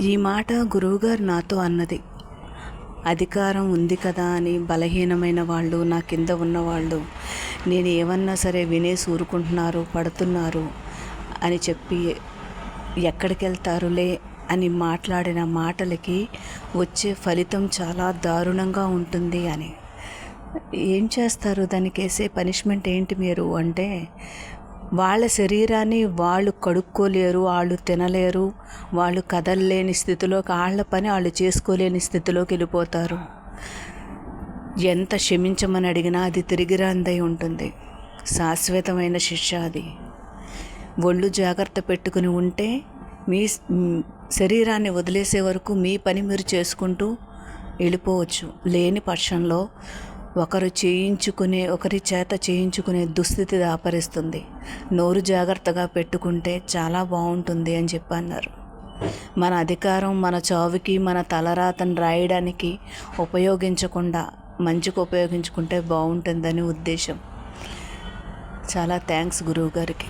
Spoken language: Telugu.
ఈ మాట గురువుగారు నాతో అన్నది. అధికారం ఉంది కదా అని బలహీనమైన వాళ్ళు నా కింద ఉన్నవాళ్ళు నేను ఏమన్నా సరే వినేసి ఊరుకుంటున్నారు పడుతున్నారు అని చెప్పి ఎక్కడికి వెళ్తారులే అని మాట్లాడిన మాటలకి వచ్చే ఫలితం చాలా దారుణంగా ఉంటుంది అని. ఏం చేస్తారు? దానికి వేసే పనిష్మెంట్ ఏంటి మీరు? అంటే వాళ్ళ శరీరాన్ని వాళ్ళు కడుక్కోలేరు వాళ్ళు తినలేరు వాళ్ళు కదలలేని స్థితిలోకి వాళ్ళ పని వాళ్ళు చేసుకోలేని స్థితిలోకి వెళ్ళిపోతారు. ఎంత క్షమించమని అడిగినా అది తిరిగి రాందై ఉంటుంది. శాశ్వతమైన శిక్ష అది. ఒళ్ళు జాగ్రత్త పెట్టుకుని ఉంటే మీ శరీరాన్ని వదిలేసే వరకు మీ పని మీరు చేసుకుంటూ వెళ్ళిపోవచ్చు. లేని పక్షంలో ఒకరు చేయించుకునే ఒకరి చేత చేయించుకునే దుస్థితి దాపరిస్తుంది. నోరు జాగ్రత్తగా పెట్టుకుంటే చాలా బాగుంటుంది అని చెప్పి అన్నారు మన అధికారం మన చావుకి మన తలరాతను రాయడానికి ఉపయోగించకుండా మంచికి ఉపయోగించుకుంటే బాగుంటుందని ఉద్దేశం. చాలా థ్యాంక్స్ గురువు గారికి.